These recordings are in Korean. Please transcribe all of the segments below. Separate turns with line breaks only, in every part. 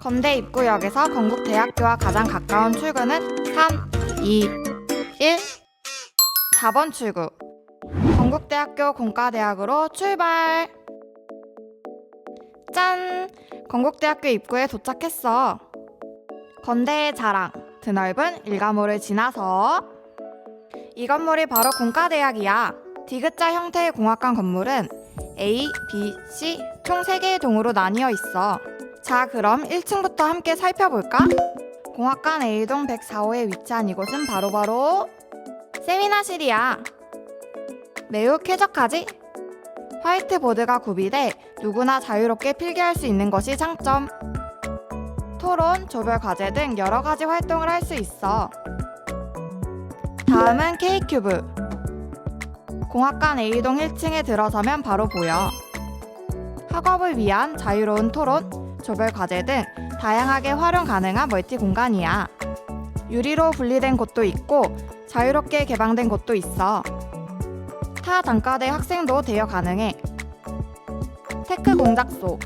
건대 입구역에서 건국대학교와 가장 가까운 출구는 3, 2, 1. 4번 출구. 건국대학교 공과대학으로 출발. 짠! 건국대학교 입구에 도착했어. 건대의 자랑, 드넓은 일가모를 지나서 이 건물이 바로 공과대학이야. 디귿자 형태의 공학관 건물은 A, B, C 총 3개의 동으로 나뉘어 있어. 자, 그럼 1층부터 함께 살펴볼까? 공학관 A동 104호에 위치한 이곳은 바로 바로 세미나실이야. 매우 쾌적하지? 화이트보드가 구비돼 누구나 자유롭게 필기할 수 있는 것이 장점. 토론, 조별 과제 등 여러 가지 활동을 할 수 있어. 다음은 K큐브. 공학관 A동 1층에 들어서면 바로 보여. 학업을 위한 자유로운 토론, 조별 과제 등 다양하게 활용 가능한 멀티 공간이야. 유리로 분리된 곳도 있고 자유롭게 개방된 곳도 있어. 타 단과대 학생도 대여 가능해. 테크 공작소.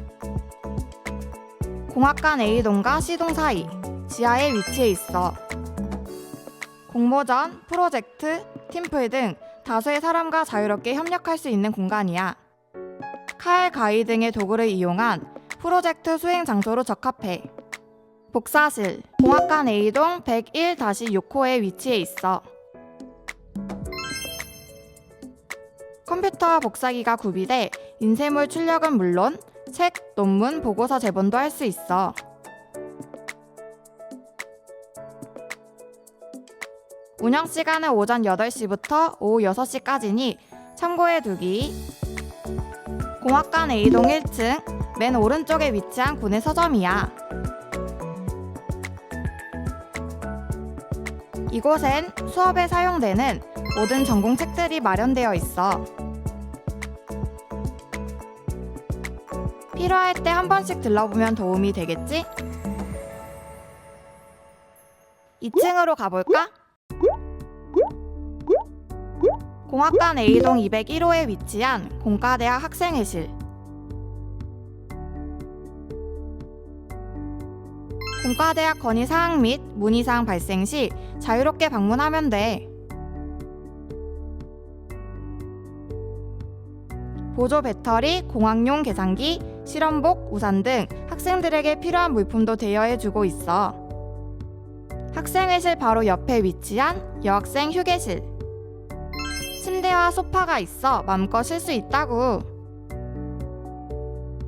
공학 관 A동과 C동 사이 지하에 위치해 있어. 공모전, 프로젝트, 팀플 등 다수의 사람과 자유롭게 협력할 수 있는 공간이야. 칼, 가위 등의 도구를 이용한 프로젝트 수행 장소로 적합해. 복사실, 공학관 A동 101-6호에 위치해 있어. 컴퓨터와 복사기가 구비돼 인쇄물 출력은 물론 책, 논문, 보고서 제본도 할 수 있어. 운영 시간은 오전 8시부터 오후 6시까지니 참고해 두기. 공학관 A동 1층 맨 오른쪽에 위치한 군의 서점이야. 이곳엔 수업에 사용되는 모든 전공 책들이 마련되어 있어. 필요할 때 한 번씩 들러보면 도움이 되겠지? 2층으로 가볼까? 공학관 A동 201호에 위치한 공과대학 학생회실. 공과대학 건의 사항 및 문의 사항 발생 시 자유롭게 방문하면 돼. 보조 배터리, 공학용 계산기, 실험복, 우산 등 학생들에게 필요한 물품도 대여해주고 있어. 학생회실 바로 옆에 위치한 여학생 휴게실. 침대와 소파가 있어 맘껏 쉴 수 있다고.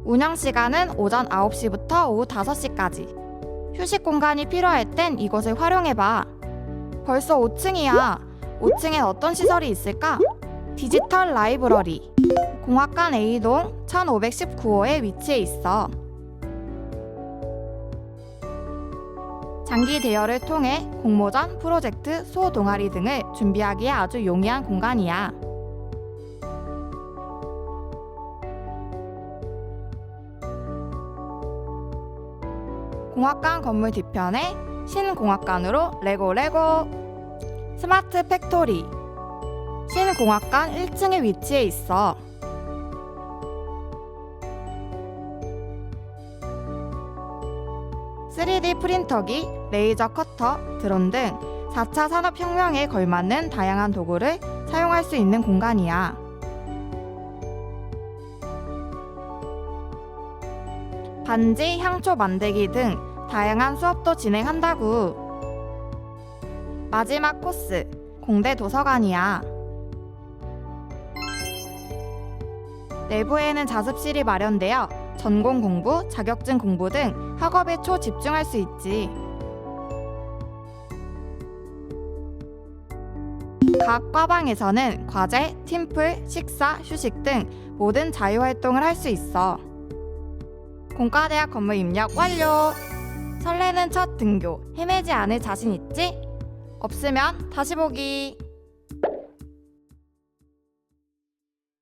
운영 시간은 오전 9시부터 오후 5시까지. 휴식 공간이 필요할 땐 이곳을 활용해봐. 벌써 5층이야. 5층엔 어떤 시설이 있을까? 디지털 라이브러리. 공학관 A동 1519호에 위치해 있어. 장기 대여를 통해 공모전, 프로젝트, 수호 동아리 등을 준비하기에 아주 용이한 공간이야. 공학관 건물 뒤편에 신공학관으로 레고 레고 스마트 팩토리 신공학관 1층에 위치해 있어. (3D) 프린터기, 레이저 커터, 드론 등 4차 산업혁명에 걸맞는 다양한 도구를 사용할 수 있는 공간이야. 반지, 향초 만들기 등 다양한 수업도 진행한다고. 마지막 코스, 공대 도서관이야. 내부에는 자습실이 마련되어 전공 공부, 자격증 공부 등 학업에 초집중할 수 있지. 각 과방에서는 과제, 팀플, 식사, 휴식 등 모든 자유활동을 할 수 있어. 공과대학 건물 입력 완료! 설레는 첫 등교, 헤매지 않을 자신 있지? 없으면 다시 보기!